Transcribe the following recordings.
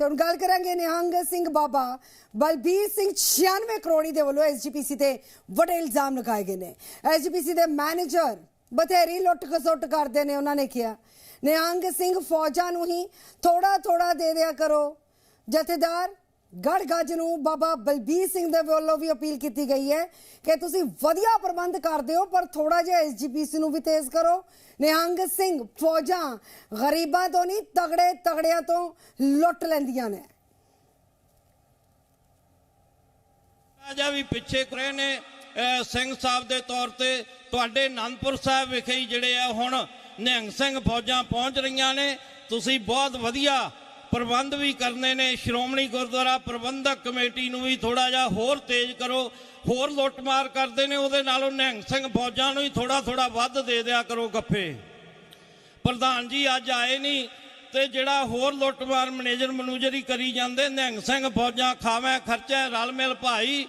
ਤੇ ਹੁਣ ਗੱਲ ਕਰਾਂਗੇ ਨਿਹੰਗ ਸਿੰਘ ਬਾਬਾ ਬਲਬੀਰ ਸਿੰਘ 96 ਕਰੋੜੀ ਦੇ ਵੱਲੋਂ ਐਸਜੀਪੀਸੀ ਤੇ ਵੱਡੇ ਇਲਜ਼ਾਮ ਲਗਾਏ ਗਏ ਨੇ। ਐਸਜੀਪੀਸੀ ਦੇ ਮੈਨੇਜਰ ਬਥੇਰੀ ਲੁੱਟ ਖਸੁੱਟ ਕਰਦੇ ਨੇ, ਉਹਨਾਂ ਨੇ ਕਿਹਾ। ਨਿਹੰਗ ਸਿੰਘ ਫੌਜਾਂ ਨੂੰ ਹੀ ਥੋੜਾ ਥੋੜਾ ਦੇ ਦਿਆ ਕਰੋ, ਜਥੇਦਾਰ। ਗੜ ਗੱਜ ਨੂੰ ਬਾਬਾ ਬਲਬੀਰ ਸਿੰਘ ਦੇ ਵੱਲੋਂ ਵੀ ਅਪੀਲ ਕੀਤੀ ਗਈ ਹੈ ਕਿ ਤੁਸੀਂ ਵਧੀਆ ਪ੍ਰਬੰਧ ਕਰਦੇ ਹੋ, ਪਰ ਥੋੜਾ ਜਿਹਾ ਐਸਜੀਪੀਸੀ ਨੂੰ ਵੀ ਤੇਜ਼ ਕਰੋ। ਨਿਹੰਗ ਸਿੰਘ ਫੌਜਾਂ ਗਰੀਬਾਂ ਤੋਂ ਨਹੀਂ, ਤਗੜੇ ਤਗੜਿਆਂ ਤੋਂ ਲੁੱਟ ਲੈਂਦੀਆਂ ਨੇ। ਰਾਜਾ ਵੀ ਪਿੱਛੇ ਕਰੇ ਨੇ। ਸਿੰਘ ਸਾਹਿਬ ਦੇ ਤੌਰ ਤੇ ਤੁਹਾਡੇ ਅਨੰਦਪੁਰ ਸਾਹਿਬ ਵਿਖੇ ਹੀ ਜਿਹੜੇ ਆ ਹੁਣ ਨਿਹੰਗ ਸਿੰਘ ਫੌਜਾਂ ਪਹੁੰਚ ਰਹੀਆਂ ਨੇ। ਤੁਸੀਂ ਬਹੁਤ ਵਧੀਆ ਪ੍ਰਬੰਧ ਵੀ ਕਰਨੇ ਨੇ, ਸ਼੍ਰੋਮਣੀ ਗੁਰਦੁਆਰਾ ਪ੍ਰਬੰਧਕ ਕਮੇਟੀ ਨੂੰ ਵੀ ਥੋੜਾ ਜਿਹਾ ਹੋਰ ਤੇਜ਼ ਕਰੋ, ਹੋਰ ਲੁੱਟਮਾਰ ਕਰਦੇ ਨੇ, ਉਹਦੇ ਨਾਲੋਂ ਨਿਹੰਗ ਸਿੰਘ ਫੌਜਾਂ ਨੂੰ ਹੀ ਥੋੜਾ ਥੋੜਾ ਵੱਧ ਦੇ ਦਿਆ ਕਰੋ ਗੱਫੇ। ਪ੍ਰਧਾਨ ਜੀ, ਅੱਜ ਆਏ ਨਹੀਂ ਤੇ ਜਿਹੜਾ ਹੋਰ ਲੁੱਟਮਾਰ ਮੈਨੇਜਰ ਮਨੂਜਰੀ ਕਰੀ ਜਾਂਦੇ, ਨਿਹੰਗ ਸਿੰਘ ਫੌਜਾਂ ਖਾਵੇਂ, ਖਰਚੇ, ਰਲ ਮਿਲ ਭਾਈ,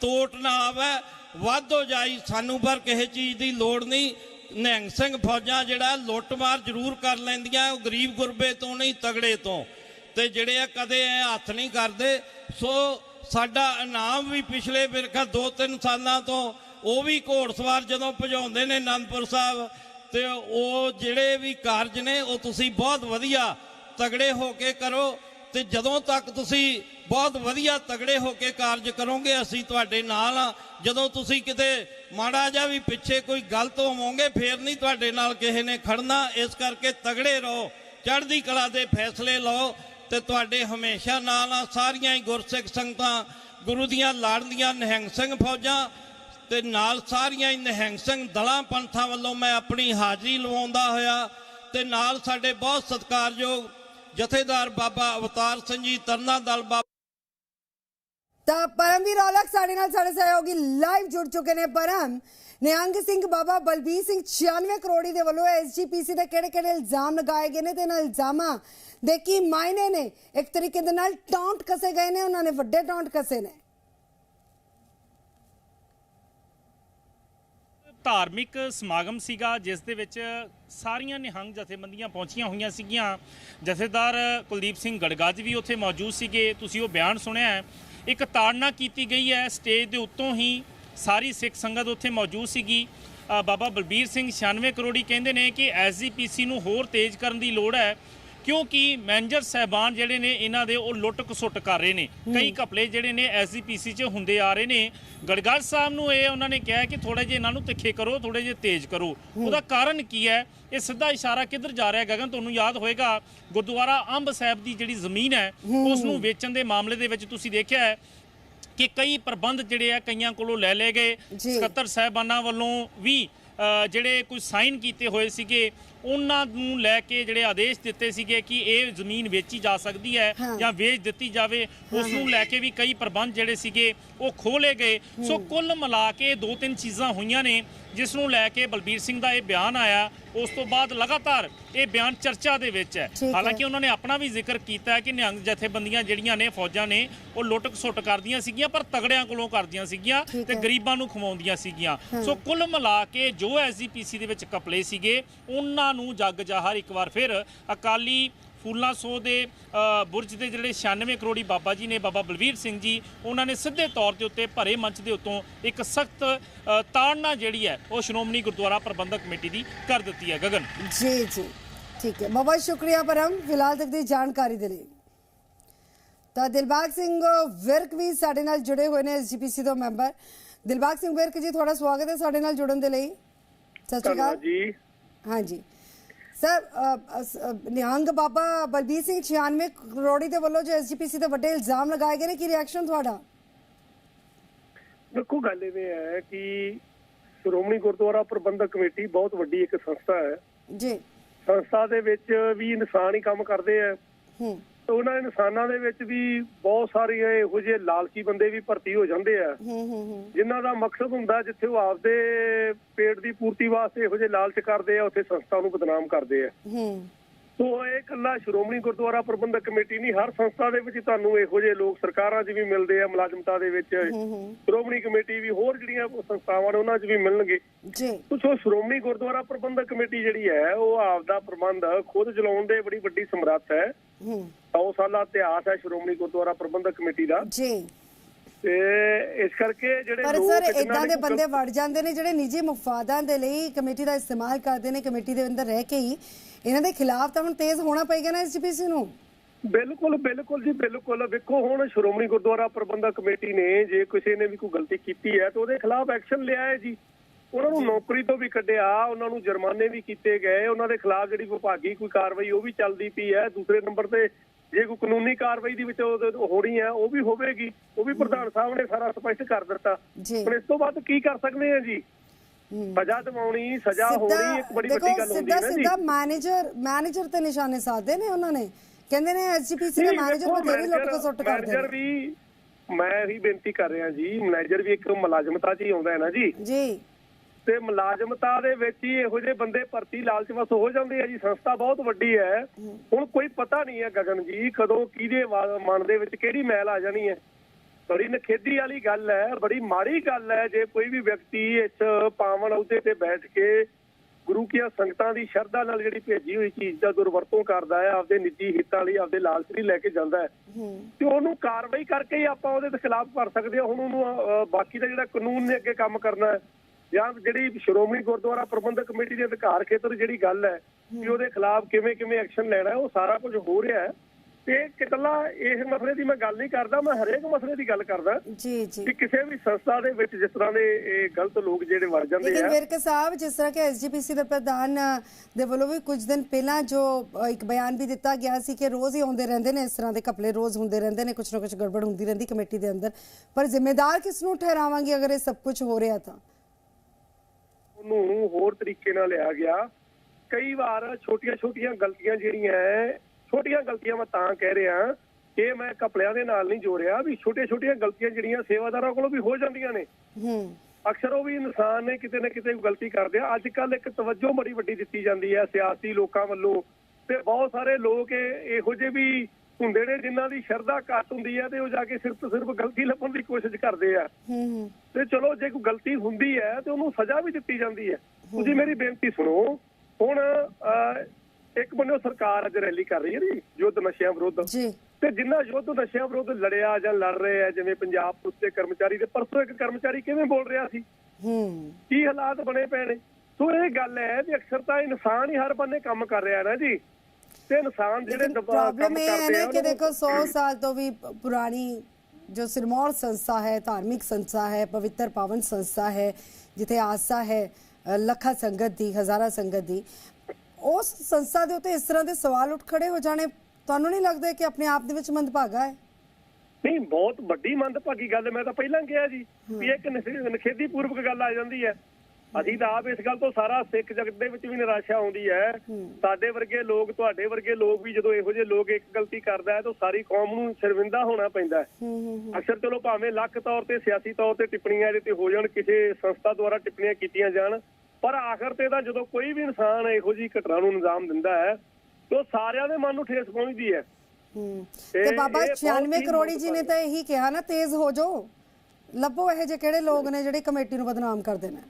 ਤੋਟ ਨਾ ਆਵੇ, ਵੱਧ ਹੋ ਜਾਈ ਸਾਨੂੰ, ਪਰ ਕਿਸੇ ਚੀਜ਼ ਦੀ ਲੋੜ ਨਹੀਂ ਨਿਹੰਗ ਸਿੰਘ ਫੌਜਾਂ ਜਿਹੜਾ ਲੁੱਟਮਾਰ ਜ਼ਰੂਰ ਕਰ ਲੈਂਦੀਆਂ, ਉਹ ਗਰੀਬ ਗੁਰਬੇ ਤੋਂ ਨਹੀਂ, ਤਗੜੇ ਤੋਂ। ਤੇ ਜਿਹੜੇ ਆ ਕਦੇ ਐ ਹੱਥ ਨਹੀਂ ਕਰਦੇ, ਸੋ ਸਾਡਾ ਇਨਾਮ ਵੀ ਪਿਛਲੇ ਵਿਰਖਾ 2-3 ਸਾਲਾਂ ਤੋਂ ਉਹ ਵੀ ਘੋੜਸਵਾਰ ਜਦੋਂ ਭਜਾਉਂਦੇ ਨੇ ਅਨੰਦਪੁਰ ਸਾਹਿਬ, ਤੇ ਉਹ ਜਿਹੜੇ ਵੀ ਕਾਰਜ ਨੇ, ਉਹ ਤੁਸੀਂ ਬਹੁਤ ਵਧੀਆ ਤਗੜੇ ਹੋ ਕੇ ਕਰੋ ਤੇ ਜਦੋਂ ਤੱਕ ਤੁਸੀਂ ਬਹੁਤ ਵਧੀਆ ਤਗੜੇ ਹੋ ਕੇ ਕਾਰਜ ਕਰੋਗੇ, ਅਸੀਂ ਤੁਹਾਡੇ ਨਾਲ ਆ। ਜਦੋਂ ਤੁਸੀਂ ਕਿਤੇ ਮਾੜਾ ਜਿਹਾ ਵੀ ਪਿੱਛੇ ਕੋਈ ਗਲਤ ਹੋਵੋਗੇ, ਫੇਰ ਨਹੀਂ ਤੁਹਾਡੇ ਨਾਲ ਕਿਸੇ ਨੇ ਖੜਨਾ। ਇਸ ਕਰਕੇ ਤਗੜੇ ਰਹੋ, ਚੜ੍ਹਦੀ ਕਲਾ ਦੇ ਫੈਸਲੇ ਲਓ। ਤੇ ਤੁਹਾਡੇ ਹਮੇਸ਼ਾ ਨਾਲ ਆ ਸਾਰੀਆਂ ਹੀ ਗੁਰਸਿੱਖ ਸੰਗਤਾਂ, ਗੁਰੂ ਦੀਆਂ ਲਾੜਦੀਆਂ ਨਿਹੰਗ ਸਿੰਘ ਫੌਜਾਂ ਤੇ ਨਾਲ ਸਾਰੀਆਂ ਹੀ ਨਿਹੰਗ ਸਿੰਘ ਦਲਾਂ ਪੰਥਾਂ ਵੱਲੋਂ ਮੈਂ ਆਪਣੀ ਹਾਜ਼ਰੀ ਲਵਾਉਂਦਾ ਹੋਇਆ ਤੇ ਨਾਲ ਸਾਡੇ ਬਹੁਤ ਸਤਿਕਾਰਯੋਗ ਜਥੇਦਾਰ ਬਾਬਾ ਅਵਤਾਰ ਸਿੰਘ ਜੀ ਤਰਨਾ ਦਲ ਬਾਬਾ ਤਾਂ ਪਰਮਵੀਰ ਔਲਖ ਸਾਡੇ ਨਾਲ ਸਾਡੇ ਸਹਿਯੋਗੀ ਲਾਈਵ ਜੁੜ ਚੁੱਕੇ ਨੇ। ਪਰਮ, ਨਿਹੰਗ ਸਿੰਘ ਬਾਬਾ ਬਲਬੀਰ ਸਿੰਘ 96 ਕਰੋੜੀ ਦੇ ਵੱਲੋਂ ਐਸਜੀਪੀਸੀ ਦੇ ਕਿਹੜੇ ਕਿਹੜੇ ਇਲਜ਼ਾਮ ਲਗਾਏ ਗਏ ਨੇ ਤੇ ਇਹਨਾਂ ਇਲਜ਼ਾਮਾਂ ਦੇ ਕੀ ਮਾਇਨੇ ਨੇ? ਇੱਕ ਤਰੀਕੇ ਦੇ ਨਾਲ ਟੌਂਟ ਕਸੇ ਗਏ ਨੇ, ਉਹਨਾਂ ਨੇ ਵੱਡੇ ਟੌਂਟ ਕਸੇ ਨੇ। ਧਾਰਮਿਕ ਸਮਾਗਮ ਸੀਗਾ, ਜਿਸ ਦੇ ਵਿੱਚ ਸਾਰੀਆਂ ਨਿਹੰਗ ਜਥੇਬੰਦੀਆਂ ਪਹੁੰਚੀਆਂ ਹੋਈਆਂ ਸੀਗੀਆਂ। ਜਥੇਦਾਰ ਕੁਲਦੀਪ ਸਿੰਘ ਗੜਗਾਜ ਵੀ ਉੱਥੇ ਮੌਜੂਦ ਸੀਗੇ। ਤੁਸੀਂ ਉਹ ਬਿਆਨ ਸੁਣਿਆ ਹੈ। ਇੱਕ ਤਾੜਨਾ ਕੀਤੀ ਗਈ ਹੈ। ਸਟੇਜ ਦੇ ਉੱਤੋਂ ਹੀ ਸਾਰੀ ਸਿੱਖ ਸੰਗਤ ਉੱਥੇ ਮੌਜੂਦ ਸੀਗੀ। ਬਾਬਾ ਬਲਬੀਰ ਸਿੰਘ 96 ਕਰੋੜੀ ਕਹਿੰਦੇ ਨੇ ਕਿ ਐਸਜੀਪੀਸੀ ਨੂੰ ਹੋਰ ਤੇਜ਼ ਕਰਨ ਦੀ ਲੋੜ ਹੈ। ਕਿਉਂਕਿ ਮੈਨੇਜਰ ਸਹਿਬਾਨ ਜਿਹੜੇ ਨੇ ਇਹਨਾਂ ਦੇ ਉਹ ਲੁੱਟ ਖਸੁੱਟ ਕਰ ਰਹੇ ਨੇ। ਕਈ ਘਪਲੇ ਜਿਹੜੇ ਨੇ ਐਸਜੀਪੀਸੀ 'ਚ ਹੁੰਦੇ ਆ ਰਹੇ ਨੇ। ਗੜਗੜ ਸਾਹਿਬ ਨੂੰ ਇਹ ਉਹਨਾਂ ਨੇ ਕਿਹਾ ਕਿ ਥੋੜੇ ਜਿਹਾ ਇਹਨਾਂ ਨੂੰ ਤਿੱਖੇ ਕਰੋ ਥੋੜੇ ਜਿਹਾ ਤੇਜ਼ ਕਰੋ। ਉਹਦਾ ਕਾਰਨ ਕੀ ਹੈ? ਇਹ ਸਿੱਧਾ ਇਸ਼ਾਰਾ ਕਿੱਧਰ ਜਾ ਰਿਹਾ ਗਗਨ? ਤੁਹਾਨੂੰ ਯਾਦ ਹੋਏਗਾ ਗੁਰਦੁਆਰਾ ਅੰਬ ਸਾਹਿਬ ਦੀ ਜਿਹੜੀ ਜ਼ਮੀਨ ਹੈ ਉਸ ਨੂੰ ਵੇਚਣ ਦੇ ਮਾਮਲੇ ਦੇ ਵਿੱਚ ਤੁਸੀਂ ਦੇਖਿਆ ਹੈ ਕਿ ਕਈ ਪ੍ਰਬੰਧ ਜਿਹੜੇ ਆ ਕਈਆਂ ਕੋਲੋਂ ਲੈ ਲਏ ਗਏ। ਸਕੱਤਰ ਸਾਹਿਬਾਨਾਂ ਵੱਲੋਂ ਵੀ ਜਿਹੜੇ ਕੋਈ ਸਾਈਨ ਕੀਤੇ ਹੋਏ ਸੀਗੇ ਉਹਨਾਂ ਨੂੰ ਲੈ ਕੇ ਜਿਹੜੇ ਆਦੇਸ਼ ਦਿੱਤੇ ਸੀਗੇ ਕਿ ਇਹ ਜ਼ਮੀਨ ਵੇਚੀ ਜਾ ਸਕਦੀ ਹੈ ਹਾਂ। ਜਾਂ ਵੇਚ ਦਿੱਤੀ ਜਾਵੇ ਉਸ ਨੂੰ ਲੈ ਕੇ ਵੀ ਕਈ ਪ੍ਰਬੰਧ ਜਿਹੜੇ ਸੀਗੇ ਉਹ ਖੋਲੇ ਗਏ। ਸੋ ਕੁੱਲ ਮਿਲਾ ਕੇ ਦੋ ਤਿੰਨ ਚੀਜ਼ਾਂ ਹੋਈਆਂ ਨੇ ਜਿਸ ਨੂੰ ਲੈ ਕੇ ਬਲਬੀਰ ਸਿੰਘ ਦਾ ਇਹ ਬਿਆਨ ਆਇਆ ਉਸ ਤੋਂ ਬਾਅਦ ਲਗਾਤਾਰ ਇਹ ਬਿਆਨ ਚਰਚਾ ਦੇ ਵਿੱਚ ਹੈ। ਹਾਲਾਂਕਿ ਉਹਨਾਂ ਨੇ ਆਪਣਾ ਵੀ ਜ਼ਿਕਰ ਕੀਤਾ ਕਿ ਨਿਹੰਗ ਜਥੇਬੰਦੀਆਂ ਜਿਹੜੀਆਂ ਨੇ ਫੌਜਾਂ ਨੇ ਉਹ ਲੁੱਟ ਖਸੁੱਟ ਕਰਦੀਆਂ ਸੀਗੀਆਂ ਪਰ ਤਗੜਿਆਂ ਕੋਲੋਂ ਕਰਦੀਆਂ ਸੀਗੀਆਂ ਤੇ। ਗਰੀਬਾਂ ਨੂੰ ਖਵਾਉਂਦੀਆਂ ਸੀਗੀਆਂ ਸੋ ਕੁੱਲ ਮਿਲਾ ਕੇ ਜੋ ਐਸਜੀਪੀਸੀ ਦੇ ਵਿੱਚ ਕਪਲੇ ਸੀਗੇ ਉਹਨਾਂ ਨੂੰ ਜੱਗ ਜਾਹਰ ਇੱਕ ਵਾਰ ਫਿਰ ਅਕਾਲੀ ਫੂਲਾਂ ਸੋ ਦੇ ਬੁਰਜ ਦੇ ਜਿਹੜੇ 96 ਕਰੋੜੀ ਬਾਬਾ ਜੀ ਨੇ ਬਾਬਾ ਬਲਵੀਰ ਸਿੰਘ ਜੀ ਉਹਨਾਂ ਨੇ ਸਿੱਧੇ ਤੌਰ ਦੇ ਉੱਤੇ ਭਰੇ ਮੰਚ ਦੇ ਉੱਤੋਂ ਇੱਕ ਸਖਤ ਤਾੜਨਾ ਜਿਹੜੀ ਹੈ ਉਹ ਸ਼੍ਰੋਮਣੀ ਗੁਰਦੁਆਰਾ ਪ੍ਰਬੰਧਕ ਕਮੇਟੀ ਦੀ ਕਰ ਦਿੱਤੀ ਹੈ ਗਗਨ। ਜੀ ਜੀ। ਠੀਕ ਹੈ। ਬਹੁਤ ਬਹੁਤ ਸ਼ੁਕਰੀਆ ਪਰਮ ਫਿਲਹਾਲ ਤੱਕ ਦੀ ਜਾਣਕਾਰੀ ਦੇ ਲਈ। ਤਾਂ ਦਿਲਬਾਗ ਸਿੰਘ ਵਿਰਕ ਵੀ ਸਾਡੇ ਨਾਲ ਜੁੜੇ ਹੋਏ ਨੇ ਐਸਜੀਪੀਸੀ ਤੋਂ ਮੈਂਬਰ। ਦਿਲਬਾਗ ਸਿੰਘ ਵਿਰਕ ਜੀ ਤੁਹਾਡਾ ਸਵਾਗਤ ਹੈ ਸਾਡੇ ਨਾਲ ਜੁੜਨ ਦੇ ਲਈ। ਸਤਿ ਸ਼੍ਰੀ ਅਕਾਲ। ਜੀ। ਹਾਂਜੀ। ਸਰ ਨਿਹੰਗ ਬਾਬਾ ਬਲਬੀਰ ਸਿੰਘ 96 ਕਰੋੜੀ ਦੇ ਵੱਲੋਂ ਜੋ ਐਸਜੀਪੀਸੀ ਤੇ ਵੱਡੇ ਇਲਜ਼ਾਮ ਲਗਾਏ ਗਏ ਨੇ ਕੀ ਰਿਐਕਸ਼ਨ ਤੁਹਾਡਾ? ਦੇਖੋ ਗੱਲ ਇਹ ਹੈ ਕਿ ਸ਼੍ਰੋਮਣੀ ਗੁਰਦੁਆਰਾ ਪ੍ਰਬੰਧਕ ਕਮੇਟੀ ਬਹੁਤ ਵੱਡੀ ਇੱਕ ਸੰਸਥਾ ਹੈ। ਜੀ। ਸੰਸਥਾ ਦੇ ਵਿੱਚ ਵੀ ਇਨਸਾਨ ਹੀ ਕੰਮ ਕਰਦੇ ਆ। ਹੂੰ। ਤੇ ਉਹਨਾਂ ਇਨਸਾਨਾਂ ਦੇ ਵਿੱਚ ਵੀ ਬਹੁਤ ਸਾਰੇ ਇਹੋ ਜਿਹੇ ਲਾਲਚੀ ਬੰਦੇ ਵੀ ਭਰਤੀ ਹੋ ਜਾਂਦੇ ਆ। ਜਿਨ੍ਹਾਂ ਦਾ ਮਕਸਦ ਹੁੰਦਾ ਜਿੱਥੇ ਉਹ ਆਪਦੇ ਪੇਟ ਦੀ ਪੂਰਤੀ ਵਾਸਤੇ ਇਹੋ ਜਿਹੇ ਲਾਲਚ ਕਰਦੇ ਆ ਉੱਥੇ ਸੰਸਥਾ ਨੂੰ ਬਦਨਾਮ ਕਰਦੇ ਆ। ਹੂੰ। ਸੋ ਇਹ ਇਕੱਲਾ ਸ਼੍ਰੋਮਣੀ ਗੁਰਦੁਆਰਾ ਪ੍ਰਬੰਧਕ ਕਮੇਟੀ ਨਹੀਂ ਹਰ ਸੰਸਥਾ ਦੇ ਵਿੱਚ ਤੁਹਾਨੂੰ ਇਹੋ ਜਿਹੇ ਲੋਕ ਸਰਕਾਰਾਂ 'ਚ ਵੀ ਮਿਲਦੇ ਆ ਮੁਲਾਜ਼ਮਤਾ ਦੇ ਵਿੱਚ। ਸ਼੍ਰੋਮਣੀ ਕਮੇਟੀ ਵੀ ਹੋਰ ਜਿਹੜੀਆਂ ਸੰਸਥਾਵਾਂ ਨੇ ਉਹਨਾਂ 'ਚ ਵੀ ਮਿਲਣਗੇ। ਜੀ। ਸੋ ਸ਼੍ਰੋਮਣੀ ਗੁਰਦੁਆਰਾ ਪ੍ਰਬੰਧਕ ਕਮੇਟੀ ਜਿਹੜੀ ਹੈ ਉਹ ਆਪਦਾ ਪ੍ਰਬੰਧ ਖੁਦ ਚਲਾਉਣ ਦੇ ਬੜੀ ਵੱਡੀ ਸਮਰੱਥ ਹੂੰ। 100 ਸਾਲਾ ਇਤਿਹਾਸ ਹੈ ਸ਼੍ਰੋਮਣੀ ਗੁਰਦੁਆਰਾ ਪ੍ਰਬੰਧਕ ਕਮੇਟੀ ਦਾ। ਜੀ। ਤੇ ਇਸ ਕਰਕੇ ਜਿਹੜੇ ਪਰ ਸਰ ਇਦਾਂ ਦੇ ਬੰਦੇ ਵੜ ਜਾਂਦੇ ਨੇ ਜਿਹੜੇ ਨਿੱਜੀ ਮਫਾਦਾਂ ਦੇ ਲਈ ਕਮੇਟੀ ਦਾ ਇਸਤੇਮਾਲ ਕਰਦੇ ਨੇ ਕਮੇਟੀ ਦੇ ਅੰਦਰ ਰਹਿ ਕੇ ਹੀ। ਇਹਨਾਂ ਦੇ ਖਿਲਾਫ ਤਾਂ ਹੁਣ ਤੇਜ਼ ਹੋਣਾ ਪਏਗਾ ਨਾ ਐਸਜੀਪੀਸੀ ਨੂੰ? ਬਿਲਕੁਲ ਬਿਲਕੁਲ ਜੀ ਬਿਲਕੁਲ। ਵੇਖੋ ਹੁਣ ਸ਼੍ਰੋਮਣੀ ਗੁਰਦੁਆਰਾ ਪ੍ਰਬੰਧਕ ਕਮੇਟੀ ਨੇ ਜੇ ਕਿਸੇ ਨੇ ਵੀ ਕੋਈ ਗਲਤੀ ਕੀਤੀ ਹੈ ਤਾਂ ਉਹਦੇ ਖਿਲਾਫ ਐਕਸ਼ਨ ਲਿਆ ਹੈ ਜੀ। ਉਹਨਾਂ ਨੂੰ ਨੌਕਰੀ ਤੋਂ ਵੀ ਕੱਢਿਆ ਉਹਨਾਂ ਨੂੰ ਜੁਰਮਾਨੇ ਵੀ ਕੀਤੇ ਗਏ ਉਹਨਾਂ ਦੇ ਖਿਲਾਫ ਜਿਹੜੀ ਵਿਭਾਗੀ ਕੋਈ ਕਾਰਵਾਈ ਉਹ ਵੀ ਚੱਲਦੀ ਪਈ ਹੈ। ਦੂਸਰੇ ਨੰਬਰ ਤੇ ਜੇ ਕੋਈ ਕਾਨੂੰਨੀ ਕਾਰਵਾਈ ਦੀ ਵਿੱਚ ਉਹ ਹੋਣੀ ਹੈ ਉਹ ਵੀ ਹੋਵੇਗੀ ਉਹ ਵੀ ਪ੍ਰਧਾਨ ਸਾਹਿਬ ਨੇ ਸਾਰਾ ਸਪਸ਼ਟ ਕਰ ਦਿੱਤਾ। ਹੁਣ ਇਸ ਤੋਂ ਬਾਅਦ ਕੀ ਕਰ ਸਕਦੇ ਆ ਜੀ? ਸਜ਼ਾ ਦਿਵਾਉਣੀ ਸਜ਼ਾ ਹੋਣੀ ਇੱਕ ਬੜੀ ਵੱਡੀ ਗੱਲ ਹੁੰਦੀ ਹੈ ਨਾ ਜੀ। ਸਿੱਧਾ ਮੈਨੇਜਰ ਮੈਨੇਜਰ ਤੇ ਨਿਸ਼ਾਨੇ ਸਾਧੇ ਨੇ ਉਹਨਾਂ ਨੇ। ਕਹਿੰਦੇ ਨੇ ਐਸਜੀਪੀਸੀ ਦੇ ਮੈਨੇਜਰ ਦੇਖੋ, ਬਥੇਰੀ ਲੁੱਟ ਮੈਨੇਜਰ- ਖਸੁੱਟ ਕਰਦੇ ਮੈਨੇਜਰ ਨੇ ਵੀ ਮੈਂ ਹੀ ਬੇਨਤੀ ਕਰ ਰਿਹਾ ਜੀ ਮੈਨੇਜਰ ਵੀ ਇੱਕ ਮੁਲਾਜ਼ਮਤਾ 'ਚ ਹੀ ਆਉਂਦਾ ਹੈ ਨਾ ਜੀ। ਜੀ। ਤੇ ਮੁਲਾਜ਼ਮਤਾ ਦੇ ਵਿੱਚ ਹੀ ਇਹੋ ਜਿਹੇ ਬੰਦੇ ਭਰਤੀ ਲਾਲਚ ਵਸ ਹੋ ਜਾਂਦੇ ਆ ਜੀ ਸੰਸਥਾ ਬਹੁਤ ਵੱਡੀ ਹੈ। ਹੁਣ ਕੋਈ ਪਤਾ ਨਹੀਂ ਹੈ ਗਗਨ ਜੀ ਕਦੋਂ ਕਿਹਦੇ ਮਨ ਦੇ ਵਿੱਚ ਕਿਹੜੀ ਮੈਲ ਆ ਜਾਣੀ ਹੈ। ਬੜੀ ਨਖੇਦੀ ਵਾਲੀ ਗੱਲ ਹੈ ਬੜੀ ਮਾੜੀ ਗੱਲ ਹੈ ਜੇ ਕੋਈ ਵੀ ਵਿਅਕਤੀ ਇਸ ਪਾਵਨ ਅਹੁਦੇ ਤੇ ਬੈਠ ਕੇ ਗੁਰੂ ਕੀਆਂ ਸੰਗਤਾਂ ਦੀ ਸ਼ਰਧਾ ਨਾਲ ਜਿਹੜੀ ਭੇਜੀ ਹੋਈ ਚੀਜ਼ ਦਾ ਦੁਰਵਰਤੋਂ ਕਰਦਾ ਹੈ ਆਪਦੇ ਨਿੱਜੀ ਹਿੱਤਾਂ ਲਈ ਆਪਦੇ ਲਾਲਚ ਲਈ ਲੈ ਕੇ ਜਾਂਦਾ ਹੈ। ਤੇ ਉਹਨੂੰ ਕਾਰਵਾਈ ਕਰਕੇ ਹੀ ਆਪਾਂ ਉਹਦੇ ਖਿਲਾਫ ਕਰ ਸਕਦੇ ਹਾਂ ਹੁਣ ਉਹਨੂੰ ਬਾਕੀ ਦਾ ਜਿਹੜਾ ਕਾਨੂੰਨ ਨੇ ਅੱਗੇ ਕੰਮ ਕਰਨਾ ਹੈ ਜਾਂ ਜਿਹੜੀ ਸ਼੍ਰੋਮਣੀ ਗੁਰਦੁਆਰਾ ਪ੍ਰਬੰਧਕ ਕਮੇਟੀ ਦੇ ਅਧਿਕਾਰ ਖੇਤਰ ਜਿਹੜੀ ਗੱਲ ਹੈ ਕਿ ਉਹਦੇ ਖਿਲਾਫ ਕਿਵੇਂ ਕਿਵੇਂ ਐਕਸ਼ਨ ਲੈਣਾ ਉਹ ਸਾਰਾ ਕੁਝ ਹੋ ਰਿਹਾ ਹੈ। ਤੇ ਕਿਤਲਾ ਇਸ ਮਸਲੇ ਦੀ ਮੈਂ ਗੱਲ ਨਹੀਂ ਕਰਦਾ ਮੈਂ ਹਰੇਕ ਮਸਲੇ ਦੀ ਗੱਲ ਕਰਦਾ ਜੀ ਜੀ। ਕਿ ਕਿਸੇ ਵੀ ਸੰਸਥਾ ਦੇ ਵਿੱਚ ਜਿਸ ਤਰ੍ਹਾਂ ਦੇ ਇਹ ਗਲਤ ਲੋਕ ਜਿਹੜੇ ਵੜ ਜਾਂਦੇ ਲੇਕਿਨ ਆ। ਵਿਰਕ ਸਾਹਿਬ ਜਿਸ ਤਰ੍ਹਾਂ ਕਿ ਐਸਜੀਪੀਸੀ ਦੇ ਪ੍ਰਧਾਨ ਦੇ ਵੱਲੋਂ ਵੀ ਕੁਝ ਦਿਨ ਪਹਿਲਾਂ ਜੋ ਇੱਕ ਬਿਆਨ ਵੀ ਦਿੱਤਾ ਗਿਆ ਸੀ ਕਿ ਰੋਜ਼ ਹੀ ਆਉਂਦੇ ਰਹਿੰਦੇ ਨੇ ਇਸ ਤਰ੍ਹਾਂ ਦੇ ਕਪਲੇ ਰੋਜ਼ ਹੁੰਦੇ ਰਹਿੰਦੇ ਨੇ ਕੁਝ ਨਾ ਕੁਝ ਗੜਬੜ ਹੁੰਦੀ ਰਹਿੰਦੀ ਕਮੇਟੀ ਦੇ ਅੰਦਰ। ਪਰ ਜ਼ਿੰਮੇਦਾਰ ਕਿਸ ਨੂੰ ਠਹਿਰਾਵਾਂਗੇ ਅਗਰ ਇਹ ਸਭ ਕੁਝ ਹੋ ਰਿਹਾ ਤਾਂ? ਉਹਨੂੰ ਹੋਰ ਤਰੀਕੇ ਨਾਲ ਲਿਆ ਗਿਆ। ਕਈ ਵਾਰ ਛੋਟੀਆਂ-ਛੋਟੀਆਂ ਗਲਤੀਆਂ ਜਿਹੜੀਆਂ ਹੈ ਛੋਟੀਆਂ ਗਲਤੀਆਂ ਮੈਂ ਤਾਂ ਕਹਿ ਰਿਹਾ ਕਿ ਮੈਂ ਕਪੜਿਆਂ ਦੇ ਨਾਲ ਨਹੀਂ ਜੋੜਿਆ ਵੀ ਛੋਟੀਆਂ-ਛੋਟੀਆਂ ਗਲਤੀਆਂ ਜਿਹੜੀਆਂ ਸੇਵਾਦਾਰਾਂ ਕੋਲੋਂ ਵੀ ਹੋ ਜਾਂਦੀਆਂ ਨੇ। ਹੂੰ। ਅਕਸਰ ਉਹ ਵੀ ਇਨਸਾਨ ਨੇ ਕਿਤੇ ਨਾ ਕਿਤੇ ਗਲਤੀ ਕਰਦੇ ਆ। ਅੱਜ ਕੱਲ ਇੱਕ ਤਵੱਜੋ ਬੜੀ ਵੱਡੀ ਦਿੱਤੀ ਜਾਂਦੀ ਹੈ ਸਿਆਸੀ ਲੋਕਾਂ ਵੱਲੋਂ ਤੇ ਬਹੁਤ ਸਾਰੇ ਲੋਕ ਇਹ- ਇਹੋ ਜਿਹੇ ਵੀ ਹੁੰਦੇ ਨੇ ਜਿਨ੍ਹਾਂ ਦੀ ਸ਼ਰਧਾ ਘੱਟ ਹੁੰਦੀ ਹੈ ਤੇ ਉਹ ਜਾ ਕੇ ਸਿਰਫ ਤੋਂ ਸਿਰਫ ਗਲਤੀ ਲੱਭਣ ਦੀ ਕੋਸ਼ਿਸ਼ ਕਰਦੇ ਆ। ਤੇ ਚਲੋ ਜੇ ਕੋਈ ਗਲਤੀ ਹੁੰਦੀ ਹੈ ਤੇ ਉਹਨੂੰ ਸਜ਼ਾ ਵੀ ਦਿੱਤੀ ਜਾਂਦੀ ਹੈ। ਤੁਸੀਂ ਮੇਰੀ ਬੇਨਤੀ ਸੁਣੋ। ਹੁਣ ਇੱਕ ਬੰਦੇ ਸਰਕਾਰ ਅੱਜ ਰੈਲੀ ਕਰ ਰਹੀ ਹੈ ਜੀ ਯੁੱਧ ਨਸ਼ਿਆਂ ਵਿਰੁੱਧ। ਜੀ। ਤੇ ਜਿੰਨਾ ਯੁੱਧ ਨਸ਼ਿਆਂ ਵਿਰੁੱਧ ਲੜਿਆ ਜਾਂ ਲੜ ਰਹੇ ਆ ਜਿਵੇਂ ਪੰਜਾਬ ਪੁਲਿਸ ਦੇ ਕਰਮਚਾਰੀ ਦੇ ਪਰਸੋਂ ਇੱਕ ਕਰਮਚਾਰੀ ਕਿਵੇਂ ਬੋਲ ਰਿਹਾ ਸੀ? ਹੂੰ। ਕੀ ਹਾਲਾਤ ਬਣੇ ਪਏ ਨੇ? ਸੋ ਇਹ ਗੱਲ ਹੈ ਵੀ ਅਕਸਰ ਤਾਂ ਇਨਸਾਨ ਹੀ ਹਰ ਬੰਨੇ ਕੰਮ ਕਰ ਰਿਹਾ ਨਾ ਜੀ। ਤੇ ਇਨਸਾਨ ਜਿਹੜੇ ਪ੍ਰੋਬਲਮ ਕੰਮ ਇਹ ਹੈ ਨਾ ਕਿ ਦੇਖੋ 100 ਸਾਲ ਤੋਂ ਵੀ ਪੁਰਾਣੀ ਜੋ ਸਿਰਮੌਰ ਸੰਸਥਾ ਹੈ ਧਾਰਮਿਕ ਸੰਸਥਾ ਹੈ ਪਵਿੱਤਰ ਪਾਵਨ ਸੰਸਥਾ ਹੈ ਜਿੱਥੇ ਆਸਾ ਹੈ ਲੱਖਾਂ ਸੰਗਤ ਦੀ ਹਜ਼ਾਰਾਂ ਸੰਗਤ ਦੀ ਉਸ ਸੰਸਥਾ ਦੇ ਉੱਤੇ ਇਸ ਤਰ੍ਹਾਂ ਦੇ ਸਵਾਲ ਉੱਠ ਖੜੇ ਹੋ ਜਾਣੇ ਤੁਹਾਨੂੰ ਨਹੀਂ ਲੱਗਦਾ ਕਿ ਆਪਣੇ ਆਪ ਦੇ ਵਿੱਚ ਮੰਦਭਾਗਾ ਹੈ? ਨਹੀਂ ਬਹੁਤ ਵੱਡੀ ਮੰਦਭਾਗੀ ਗੱਲ। ਮੈਂ ਤਾਂ ਪਹਿਲਾਂ ਕਿਹਾ ਜੀ ਵੀ ਇਹ ਇੱਕ ਨਿਖੇ- ਨਿਖੇਧੀ ਪੂਰਵਕ ਗੱਲ ਆ ਜਾਂਦੀ ਹੈ। ਅਸੀਂ ਤਾਂ ਆਪ ਇਸ ਗੱਲ ਤੋਂ ਸਾਰਾ ਸਿੱਖ ਜਗਤ ਦੇ ਵਿੱਚ ਵੀ ਨਿਰਾਸ਼ਾ ਆਉਂਦੀ ਹੈ। ਸਾਡੇ ਵਰਗੇ ਲੋਕ ਤੁਹਾਡੇ ਵਰਗੇ ਲੋਕ ਵੀ ਜਦੋਂ ਇਹੋ ਜਿਹੇ ਲੋਕ ਇੱਕ ਗਲਤੀ ਕਰਦਾ ਹੈ ਤਾਂ ਸਾਰੀ ਕੌਮ ਨੂੰ ਸ਼ਰਮਿੰਦਾ ਹੋਣਾ ਪੈਂਦਾ ਹੈ। ਅਕਸਰ ਚਲੋ ਭਾਵੇਂ ਲੱਖ ਤੌਰ ਤੇ ਸਿਆਸੀ ਤੌਰ ਤੇ ਟਿੱਪਣੀਆਂ ਇਹਦੇ ਤੇ ਹੋ ਜਾਣ ਕਿਸੇ ਸੰਸਥਾ ਦੁਆਰਾ ਟਿੱਪਣੀਆਂ ਕੀਤੀਆਂ ਜਾਣ ਪਰ ਆਖਰ ਤੇ ਤਾਂ ਜਦੋਂ ਕੋਈ ਵੀ ਇਨਸਾਨ ਇਹੋ ਜਿਹੀ ਘਟਨਾ ਨੂੰ ਅੰਜਾਮ ਦਿੰਦਾ ਹੈ ਤਾਂ ਸਾਰਿਆਂ ਦੇ ਮਨ ਨੂੰ ਠੇਸ ਪਹੁੰਚਦੀ ਹੈ। ਤੇ ਬਾਬਾ ਇਹ ਬਹੁਤ 96 ਹੀ ਕਰੋੜੀ ਜੀ ਨੇ ਤਾਂ ਇਹੀ ਕਿਹਾ ਨਾ ਤੇਜ਼ ਹੋ ਜਾਓ। ਲੱਭੋ ਇਹ ਜਿਹੇ ਕਿਹੜੇ ਲੋਕ ਨੇ ਜਿਹੜੇ ਕਮੇਟੀ ਨੂੰ ਬਦਨਾਮ ਕਰਦੇ ਨੇ।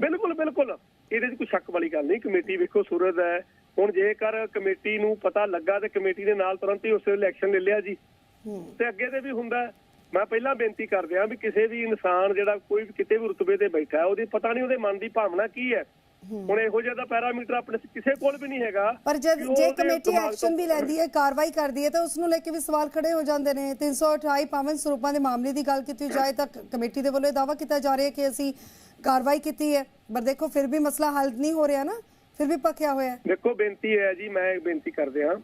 ਬਿਲਕੁਲ ਬਿਲਕੁਲ। ਇਹਦੇ 'ਚ ਕੋਈ ਸ਼ੱਕ ਵਾਲੀ ਗੱਲ ਨਹੀਂ ਕਮੇਟੀ ਵੇਖੋ ਸੂਰਜ ਹੈ। ਹੁਣ ਜੇਕਰ ਕਮੇਟੀ ਨੂੰ ਪਤਾ ਲੱਗਾ ਤੇ ਕਮੇਟੀ ਦੇ ਨਾਲ ਤੁਰੰਤ ਹੀ ਉਸ ਇਲੈਕਸ਼ਨ ਲੈ ਲਿਆ ਜੀ। ਤੇ ਅੱਗੇ ਤੇ ਵੀ ਹੁੰਦਾ। ਮੈਂ ਪਹਿਲਾਂ ਬੇਨਤੀ ਕਰ ਦਿਆਂ ਵੀ ਕਿਸੇ ਵੀ ਇਨਸਾਨ ਜਿਹੜਾ ਕੋਈ ਵੀ ਕਿਤੇ ਵੀ ਰੁਤਬੇ ਤੇ ਬੈਠਾ ਹੈ ਉਹਦੀ ਪਤਾ ਨਹੀਂ ਉਹਦੇ ਮਨ ਦੀ ਭਾਵਨਾ ਕੀ ਹੈ। ਹੁਣ ਇਹੋ ਜਿਹਾ ਦਾ ਪੈਰਾਮੀਟਰ ਆਪਣੇ ਕਿਸੇ ਕੋਲ ਵੀ ਨਹੀਂ ਹੈਗਾ। ਪਰ ਜਦ ਜੇ ਕਮੇਟੀ ਐਕਸ਼ਨ ਵੀ ਲੈਂਦੀ ਹੈ ਕਾਰਵਾਈ ਕਰਦੀ ਹੈ ਤਾਂ ਉਸ ਨੂੰ ਲੈ ਕੇ ਵੀ ਸਵਾਲ ਖੜੇ ਹੋ ਜਾਂਦੇ ਨੇ। 328 ਪਾਵਨ ਸਰੂਪਾਂ ਦੇ ਮਾਮਲੇ ਦੀ ਗੱਲ ਕੀਤੀ ਜਾਏ ਤਾਂ ਕਮੇਟੀ ਦੇ ਵੱਲੋਂ ਇਹ ਦਾਅਵਾ ਕੀਤਾ ਜਾ ਰਿਹਾ ਹੈ ਕਿ ਅਸੀਂ ਕਾਰਵਾਈ ਕੀਤੀ ਹੈ। ਪਰ ਦੇਖੋ ਫਿਰ ਵੀ ਮਸਲਾ ਹੱਲ ਨਹੀਂ ਹੋ ਰਿਹਾ ਨਾ। ਫਿਰ ਵੀ ਪੱਕਿਆ ਹੋਇਆ ਦੇਖੋ ਬੇਨਤੀ ਹੈ ਜੀ ਮੈਂ ਬੇਨਤੀ ਕਰਦੇ ਹਾਂ।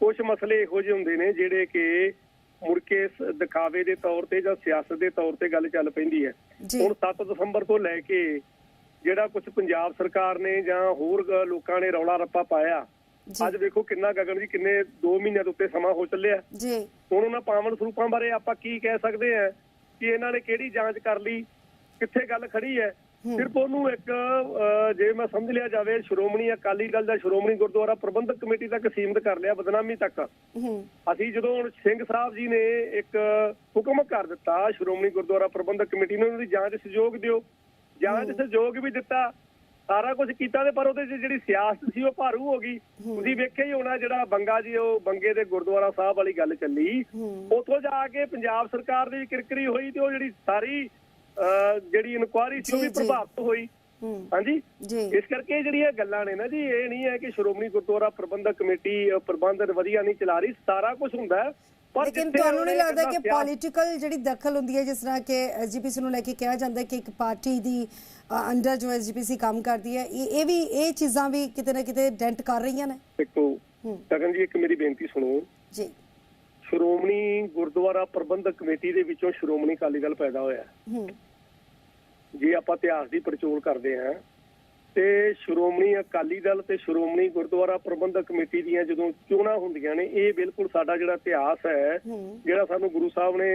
ਕੁਝ ਮਸਲੇ ਇਹੋ ਜਿਹੇ ਹੁੰਦੇ ਨੇ ਜਿਹੜੇ ਕਿ ਮੁੜ ਕੇ ਦਿਖਾਵੇ ਦੇ ਤੌਰ ਤੇ ਜਾਂ ਸਿਆਸਤ ਦੇ ਤੌਰ ਤੇ ਗੱਲ ਚੱਲ ਪੈਂਦੀ ਹੈ। ਹੁਣ 7 ਦਸੰਬਰ ਤੋਂ ਲੈ ਕੇ ਜਿਹੜਾ ਕੁਝ ਪੰਜਾਬ ਸਰਕਾਰ ਨੇ ਜਾਂ ਹੋਰ ਲੋਕਾਂ ਨੇ ਰੌਲਾ ਰੱਪਾ ਪਾਇਆ ਅੱਜ ਵੇਖੋ ਕਿੰਨਾ ਗਗਨ ਜੀ ਕਿੰਨੇ 2 ਮਹੀਨਿਆਂ ਦੇ ਉੱਤੇ ਸਮਾਂ ਹੋ ਚੱਲਿਆ। ਜੀ। ਹੁਣ ਉਹਨਾਂ ਪਾਵਨ ਸਰੂਪਾਂ ਬਾਰੇ ਆਪਾਂ ਕੀ ਕਹਿ ਸਕਦੇ ਆ ਕਿ ਇਹਨਾਂ ਨੇ ਕਿਹੜੀ ਜਾਂਚ ਕਰ ਲਈ ਕਿੱਥੇ ਗੱਲ ਖੜੀ ਹੈ। ਸਿਰਫ ਉਹਨੂੰ ਇੱਕ ਜੇ ਮੈਂ ਸਮਝ ਲਿਆ ਜਾਵੇ ਸ਼੍ਰੋਮਣੀ ਅਕਾਲੀ ਦਲ ਦਾ ਸ਼੍ਰੋਮਣੀ ਗੁਰਦੁਆਰਾ ਪ੍ਰਬੰਧਕ ਕਮੇਟੀ ਤੱਕ ਸੀਮਿਤ ਕਰ ਲਿਆ ਬਦਨਾਮੀ ਤੱਕ। ਅਸੀਂ ਜਦੋਂ ਹੁਣ ਸਿੰਘ ਸਾਹਿਬ ਜੀ ਨੇ ਇੱਕ ਹੁਕਮ ਕਰ ਦਿੱਤਾ ਸ਼੍ਰੋਮਣੀ ਗੁਰਦੁਆਰਾ ਪ੍ਰਬੰਧਕ ਕਮੇਟੀ ਨੂੰ ਉਹਨਾਂ ਦੀ ਜਾਂਚ ਸਹਿਯੋਗ ਦਿਓ। ਜਾਂਚ ਸਹਿਯੋਗ ਵੀ ਦਿੱਤਾ ਸਾਰਾ ਕੁਝ ਕੀਤਾ ਤੇ ਪਰ ਉਹਦੇ 'ਚ ਜਿਹੜੀ ਸਿਆਸਤ ਸੀ ਉਹ ਭਾਰੂ ਹੋ ਗਈ। ਤੁਸੀਂ ਵੇਖਿਆ ਹੀ ਹੋਣਾ ਜਿਹੜਾ ਬੰਗਾ ਜੀ ਉਹ ਬੰਗੇ ਦੇ ਗੁਰਦੁਆਰਾ ਸਾਹਿਬ ਵਾਲੀ ਗੱਲ ਚੱਲੀ। ਉੱਥੋਂ ਜਾ ਕੇ ਪੰਜਾਬ ਸਰਕਾਰ ਦੀ ਕਿਰਕਰੀ ਹੋਈ ਤੇ ਉਹ ਜਿਹੜੀ ਸਾਰੀ ਜਿਹੜੀ ਇਨਕੁਆਰੀ ਸੀ ਉਹ ਵੀ। ਪ੍ਰਭਾਵਿਤ ਹੋਈ। ਹਾਂਜੀ? ਇਸ ਕਰਕੇ ਇਹ ਜਿਹੜੀਆਂ ਗੱਲਾਂ ਨੇ ਨਾ ਜੀ ਇਹ ਨਹੀਂ ਹੈ ਕਿ ਸ਼੍ਰੋਮਣੀ ਗੁਰਦੁਆਰਾ ਪ੍ਰਬੰਧਕ ਕਮੇਟੀ ਪ੍ਰਬੰਧਨ ਵਧੀਆ ਨਹੀਂ ਚਲਾ ਰਹੀ ਸਾਰਾ ਕੁਝ ਹੁੰਦਾ ਲੇਕਿਨ ਤੁਹਾਨੂੰ ਨਹੀਂ ਲੱਗਦਾ ਕਿ ਪੋਲੀਟੀਕਲ ਜਿਹੜੀ ਦਖਲ ਹੁੰਦੀ ਹੈ ਜਿਸ ਤਰ੍ਹਾਂ ਕਿ ਐਸਜੀਪੀਸੀ ਨੂੰ ਲੈ ਕੇ ਕਿਹਾ ਜਾਂਦਾ ਕਿ ਇੱਕ ਪਾਰਟੀ ਦੀ ਅੰਡਰ ਜੋ ਐਸਜੀਪੀਸੀ ਕੰਮ ਕਰਦੀ ਹੈ ਇਹ ਇਹ ਵੀ ਇਹ ਚੀਜ਼ਾਂ ਵੀ ਕਿਤੇ ਨਾ ਕਿਤੇ ਡੈਂਟ ਕਰ ਰਹੀਆਂ ਨੇ। ਦੇਖੋ ਹੂੰ। ਗਗਨ ਜੀ ਇੱਕ ਮੇਰੀ ਬੇਨਤੀ ਸੁਣੋ। ਜੀ। ਸ਼੍ਰੋਮਣੀ ਗੁਰਦੁਆਰਾ ਪ੍ਰਬੰਧਕ ਕਮੇਟੀ ਦੇ ਵਿੱਚੋਂ ਸ਼੍ਰੋਮਣੀ ਅਕਾਲੀ ਦਲ ਪੈਦਾ ਹੋਇਆ। ਹੂੰ। ਜੇ ਆਪਾਂ ਇਤਿਹਾਸ ਦੀ ਪੜਚੋਲ ਕਰਦੇ ਹਾਂ ਤੇ ਸ਼੍ਰੋਮਣੀ ਅਕਾਲੀ ਦਲ ਤੇ ਸ਼੍ਰੋਮਣੀ ਗੁਰਦੁਆਰਾ ਪ੍ਰਬੰਧਕ ਕਮੇਟੀ ਦੀਆਂ ਜਦੋਂ ਚੋਣਾਂ ਹੁੰਦੀਆਂ ਨੇ ਇਹ ਬਿਲਕੁਲ ਸਾਡਾ ਜਿਹੜਾ ਇਤਿਹਾਸ ਹੈ ਜਿਹੜਾ ਸਾਨੂੰ ਗੁਰੂ ਸਾਹਿਬ ਨੇ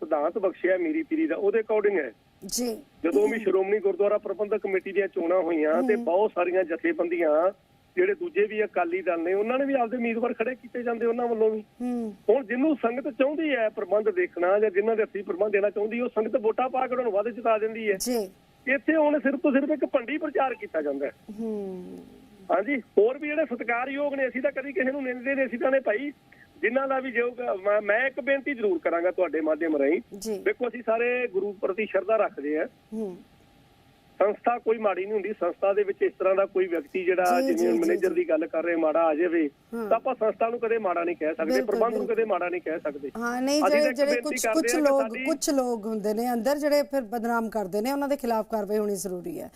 ਸਿਧਾਂਤ ਬਖਸ਼ਿਆ ਮੀਰੀ ਪੀਰੀ ਦਾ ਉਹਦੇ ਅਕੋਰਡਿੰਗ ਹੈ। ਜੀ। ਜਦੋਂ ਵੀ ਸ਼੍ਰੋਮਣੀ ਗੁਰਦੁਆਰਾ ਪ੍ਰਬੰਧਕ ਕਮੇਟੀ ਦੀਆਂ ਚੋਣਾਂ ਹੋਈਆਂ ਤੇ ਬਹੁਤ ਸਾਰੀਆਂ ਜਥੇਬੰਦੀਆਂ ਜਿਹੜੇ ਦੂਜੇ ਵੀ ਅਕਾਲੀ ਦਲ ਨੇ ਉਹਨਾਂ ਨੇ ਵੀ ਆਪਦੇ ਉਮੀਦਵਾਰ ਖੜੇ ਕੀਤੇ ਜਾਂਦੇ ਉਹਨਾਂ ਵੱਲੋਂ ਵੀ। ਹੁਣ ਜਿਹਨੂੰ ਸੰਗਤ ਚਾਹੁੰਦੀ ਹੈ ਪ੍ਰਬੰਧ ਦੇਖਣਾ ਜਾਂ ਜਿਨ੍ਹਾਂ ਦੇ ਹੱਥੀਂ ਪ੍ਰਬੰਧ ਦੇਣਾ ਚਾਹੁੰਦੀ ਉਹ ਸੰਗਤ ਵੋਟਾਂ ਪਾ ਕੇ ਉਹਨਾਂ ਨੂੰ ਵੱਧ ਜਿਤਾ ਦਿੰਦੀ ਹੈ। ਜੀ। ਇੱਥੇ ਹੁਣ ਸਿਰਫ ਤੋਂ ਸਿਰਫ ਇੱਕ ਭੰਡੀ ਪ੍ਰਚਾਰ ਕੀਤਾ ਜਾਂਦਾ ਹੈ। ਹਾਂਜੀ ਹੋਰ ਵੀ ਜਿਹੜੇ ਸਤਿਕਾਰਯੋਗ ਨੇ ਅਸੀਂ ਤਾਂ ਕਦੀ ਕਿਸੇ ਨੂੰ ਨਿੰਦਦੇ ਨਹੀਂ ਅਸੀਂ ਤਾਂ ਨੇ ਭਾਈ ਜਿਨ੍ਹਾਂ ਦਾ ਵੀ ਜੋ ਮੈਂ- ਇੱਕ ਬੇਨਤੀ ਜ਼ਰੂਰ ਕਰਾਂਗਾ ਤੁਹਾਡੇ ਮਾਧਿਅਮ ਰਾਹੀਂ। ਦੇਖੋ ਅਸੀਂ ਸਾਰੇ ਗੁਰੂ ਪ੍ਰਤੀ ਸ਼ਰਧਾ ਰੱਖਦੇ ਆ ਹੂੰ। ਸੰਸਥਾ ਕੋਈ ਮਾੜੀ ਨਹੀਂ ਹੁੰਦੀ ਸੰਸਥਾ ਦੇ ਵਿੱਚ ਇਸ ਤਰ੍ਹਾਂ ਦਾ ਕੋਈ ਵਿਅਕਤੀ ਜਿਹੜਾ ਜਿਵੇਂ ਮੈਨੇਜਰ। ਦੀ ਗੱਲ ਕਰ ਰਹੇ ਮਾੜਾ ਆ ਜਾਵੇ। ਤਾਂ ਆਪਾਂ ਸੰਸਥਾ ਨੂੰ ਕਦੇ ਮਾੜਾ ਨਹੀਂ ਕਹਿ ਸਕਦੇ ਪ੍ਰਬੰਧ ਨੂੰ। ਕਦੇ ਮਾੜਾ ਨਹੀਂ ਕਹਿ ਸਕਦੇ ਹਾਂ ਨਹੀਂ ਜਿਹੜੇ ਜਿਹੜੇ ਕੁਝ ਕੁਝ ਲੋਕ ਕੁਝ ਲੋਕ ਹੁੰਦੇ ਨੇ ਅੰਦਰ ਜਿਹੜੇ ਫਿਰ ਬਦਨਾਮ ਕਰਦੇ ਨੇ ਉਹਨਾਂ ਦੇ ਖਿਲਾਫ ਕਾਰਵਾਈ ਹੋਣੀ ਜ਼ਰੂਰੀ ਹੈ